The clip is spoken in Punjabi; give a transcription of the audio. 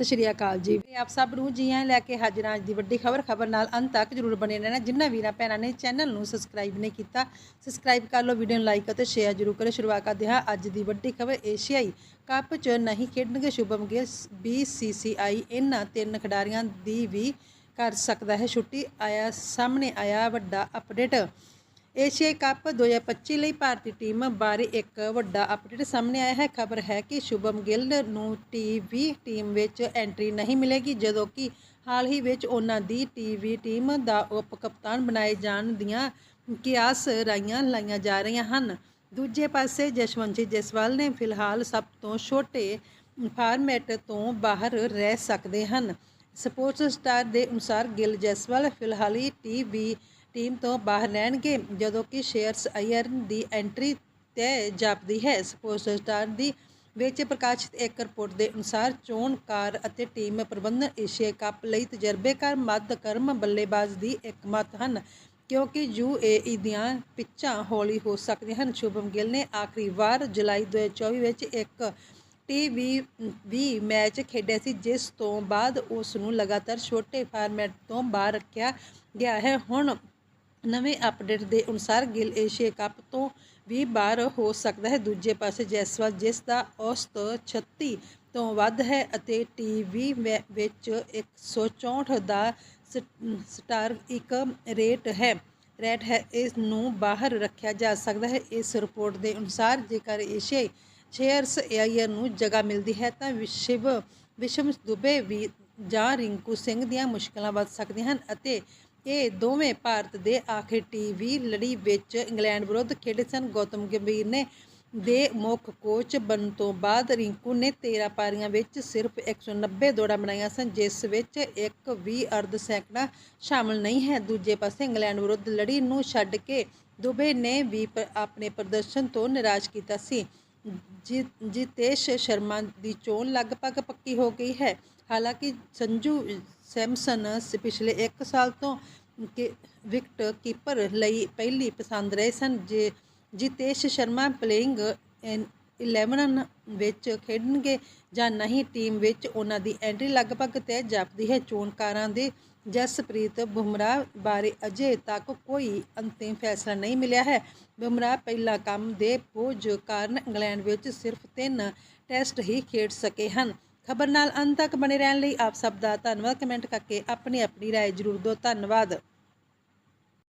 ਸਤਿ ਸ਼੍ਰੀ ਅਕਾਲ ਜੀ। ਆਪ ਸਭ ਨੂੰ ਜੀ ਆਇਆਂ ਲੈ ਕੇ ਹਾਜ਼ਰ ਹਾਂ ਅੱਜ ਦੀ ਵੱਡੀ ਖਬਰ। ਖਬਰ ਨਾਲ ਅੰਤ ਤੱਕ ਜਰੂਰ ਬਣੇ ਰਹਿਣਾ। ਜਿਨ੍ਹਾਂ ਵੀਰਾਂ ਭੈਣਾਂ ਨੇ ਚੈਨਲ ਨੂੰ ਸਬਸਕ੍ਰਾਈਬ ਨਹੀਂ ਕੀਤਾ, ਸਬਸਕ੍ਰਾਈਬ ਕਰ ਲਓ, ਵੀਡੀਓ ਨੂੰ ਲਾਈਕ ਅਤੇ ਸ਼ੇਅਰ ਜਰੂਰ ਕਰੋ ਸ਼ੁਰੂਆਤ ਕਰਦੇ ਹਾਂ ਅੱਜ ਦੀ ਵੱਡੀ ਖਬਰ। ਏਸ਼ੀਆਈ ਕੱਪ 'ਚ ਨਹੀਂ ਖੇਡਣਗੇ ਸ਼ੁਭਮ ਗਿੱਲ। ਬੀਸੀਸੀਆਈ ਇਹਨਾਂ ਤਿੰਨ ਖਿਡਾਰੀਆਂ ਦੀ ਵੀ ਕਰ ਸਕਦਾ ਹੈ। ਛੁੱਟੀ ਆਇਆ, ਸਾਹਮਣੇ ਆਇਆ ਵੱਡਾ ਅਪਡੇਟ। ਏਸ਼ੀਆ ਕੱਪ 2025 ਲਈ ਭਾਰਤੀ ਟੀਮ ਬਾਰੇ ਇੱਕ ਵੱਡਾ ਅਪਡੇਟ ਸਾਹਮਣੇ ਆਇਆ ਹੈ। ਖਬਰ ਹੈ ਕਿ ਸ਼ੁਭਮ ਗਿੱਲ ਨੂੰ ਟੀਵੀ ਟੀਮ ਵਿੱਚ ਐਂਟਰੀ ਨਹੀਂ ਮਿਲੇਗੀ, ਜਦੋਂ ਕਿ ਹਾਲ ਹੀ ਵਿੱਚ ਉਹਨਾਂ ਦੀ ਟੀਵੀ ਟੀਮ ਦਾ ਉਪ ਕਪਤਾਨ ਬਣਾਏ ਜਾਣ ਦੀਆਂ ਕਿਆਸ ਰਾਈਆਂ ਲਾਈਆਂ ਜਾ ਰਹੀਆਂ ਹਨ। ਦੂਜੇ ਪਾਸੇ ਜਸ਼ਵੰਤ ਜਸਵਾਲ ਨੇ ਫਿਲਹਾਲ ਸਭ ਤੋਂ ਛੋਟੇ ਫਾਰਮੈਟ ਤੋਂ ਬਾਹਰ ਰਹਿ ਸਕਦੇ ਹਨ। ਸਪੋਰਟਸ ਸਟਾਰ ਦੇ ਅਨੁਸਾਰ ਗਿੱਲ ਜੈਸਵਾਲ ਫਿਲਹਾਲ ਹੀ ਟੀਵੀ ਟੀਮ ਤੋਂ ਬਾਹਰ ਰਹਿਣਗੇ ਜਦੋਂ ਕਿ ਸ਼ੇਅਰਸ ਅਈਅਰ ਦੀ ਐਂਟਰੀ ਤੈਅ ਜਾਪਦੀ ਹੈ। ਸਪੋਰਟਸ ਸਟਾਰ ਦੀ ਵਿੱਚ ਪ੍ਰਕਾਸ਼ਿਤ ਇੱਕ ਰਿਪੋਰਟ ਦੇ ਅਨੁਸਾਰ, ਚੋਣ ਕਾਰ ਅਤੇ ਟੀਮ ਪ੍ਰਬੰਧਨ ਏਸ਼ੀਆ ਕੱਪ ਲਈ ਤਜਰਬੇਕਾਰ ਮੱਧ ਕਰਮ ਬੱਲੇਬਾਜ਼ ਦੀ ਇੱਕ ਇੱਕਮਤ ਹਨ, ਕਿਉਂਕਿ ਯੂਏਈ ਦੀਆਂ ਪਿੱਚਾਂ ਹੌਲੀ ਹੋ ਸਕਦੀਆਂ ਹਨ। ਸ਼ੁਭਮ ਗਿੱਲ ਨੇ ਆਖਰੀ ਵਾਰ ਜੁਲਾਈ 2024 ਵਿੱਚ ਇੱਕ ਟੀਵੀ ਵੀ ਮੈਚ ਖੇਡਿਆ ਸੀ, ਜਿਸ ਤੋਂ ਬਾਅਦ ਉਸ ਨੂੰ ਲਗਾਤਾਰ ਛੋਟੇ ਫਾਰਮੈਟ ਤੋਂ ਬਾਹਰ ਰੱਖਿਆ ਗਿਆ ਹੈ। ਹੁਣ ਨਵੇਂ ਅਪਡੇਟ ਦੇ ਅਨੁਸਾਰ ਗਿੱਲ ਏਸ਼ੀਆ ਕੱਪ ਤੋਂ ਵੀ ਬਾਹਰ ਹੋ ਸਕਦਾ ਹੈ। ਦੂਜੇ ਪਾਸੇ ਜੈਸਵਾਲ ਜਿਸ ਦਾ ਔਸਤ 36 ਤੋਂ ਵੱਧ ਹੈ ਅਤੇ ਟੀਵੀ ਵਿੱਚ 164 ਦਾ ਸਟਾਰ ਇੱਕ ਰੇਟ ਹੈ। ਰੇਟ ਹੈ, ਇਸ ਨੂੰ ਬਾਹਰ ਰੱਖਿਆ ਜਾ ਸਕਦਾ ਹੈ। ਇਸ ਰਿਪੋਰਟ ਦੇ ਅਨੁਸਾਰ ਜੇਕਰ ਏਸ਼ੀਆਈ ਸ਼ੇਅਰਸ ਏਆਈਆਰ ਨੂੰ ਜਗ੍ਹਾ ਮਿਲਦੀ ਹੈ ਤਾਂ ਵਿਸ਼ਵ ਵਿਸ਼ਵ ਦੁਬੇ ਵੀ ਜਾਂ ਰਿੰਕੂ ਸਿੰਘ ਦੀਆਂ ਮੁਸ਼ਕਲਾਂ ਵੱਧ ਸਕਦੀਆਂ ਹਨ ਅਤੇ ਇਹ ਦੋਵੇਂ ਭਾਰਤ ਦੇ ਆਖਰੀ ਟੀਵੀ ਲੜੀ ਵਿੱਚ ਇੰਗਲੈਂਡ ਵਿਰੁੱਧ ਖੇਡੇ ਸਨ। ਗੌਤਮ ਗੰਭੀਰ ਨੇ ਦੇ ਮੁੱਖ ਕੋਚ ਬਣਨ ਤੋਂ ਬਾਅਦ ਰਿੰਕੂ ਨੇ 13 ਪਾਰੀਆਂ ਵਿੱਚ ਸਿਰਫ 190 ਦੌੜਾਂ ਬਣਾਈਆਂ ਸਨ, ਜਿਸ ਵਿੱਚ ਇੱਕ ਵੀ ਅਰਧ ਸੈਂਕੜਾ ਸ਼ਾਮਲ ਨਹੀਂ ਹੈ। ਦੂਜੇ ਪਾਸੇ ਇੰਗਲੈਂਡ ਵਿਰੁੱਧ ਲੜੀ ਨੂੰ ਛੱਡ ਕੇ ਦੁਬੇ ਨੇ ਵੀ ਆਪਣੇ ਪ੍ਰਦਰਸ਼ਨ ਤੋਂ ਨਿਰਾਸ਼ ਕੀਤਾ ਸੀ। ਜਿਤੇਸ਼ ਸ਼ਰਮਾ ਦੀ ਚੋਣ ਲਗਭਗ ਪੱਕੀ ਹੋ ਗਈ ਹੈ। ਹਾਲਾਂਕਿ ਸੰਜੂ ਸੈਮਸਨ ਸ- ਪਿਛਲੇ 1 ਸਾਲ ਤੋਂ ਕਿ, ਵਿਕਟ ਕੀਪਰ ਲਈ ਪਹਿਲੀ ਪਸੰਦ ਰਹੇ ਸਨ। ਜੇ ਜਿਤੇਸ਼ ਸ਼ਰਮਾ ਪਲੇਇੰਗ 11 ਵਿੱਚ ਖੇਡਣਗੇ ਜਾਂ ਨਹੀਂ, ਟੀਮ ਵਿੱਚ ਉਹਨਾਂ ਦੀ ਐਂਟਰੀ ਲਗਭਗ ਤੈਅ ਜਾਪਦੀ ਹੈ। ਚੋਣਕਾਰਾਂ ਦੇ ਜਸਪ੍ਰੀਤ ਬੁਮਰਾਹ ਬਾਰੇ ਅਜੇ ਤੱਕ ਕੋਈ ਅੰਤਿਮ ਫੈਸਲਾ ਨਹੀਂ ਮਿਲਿਆ ਹੈ ਬੁਮਰਾਹ ਪਹਿਲਾ ਕੰਮ ਦੇ ਬੋਝ ਕਾਰਨ ਇੰਗਲੈਂਡ ਵਿੱਚ ਸਿਰਫ ਤਿੰਨ ਟੈਸਟ ਹੀ ਖੇਡ ਸਕੇ ਹਨ ਖਬਰ ਨਾਲ ਅੰਤ ਤੱਕ ਬਣੇ ਰਹਿਣ ਲਈ ਆਪ ਸਭ ਦਾ ਧੰਨਵਾਦ ਕਮੈਂਟ ਕਰਕੇ ਆਪਣੀ ਆਪਣੀ رائے ਜ਼ਰੂਰ ਦਿਓ ਧੰਨਵਾਦ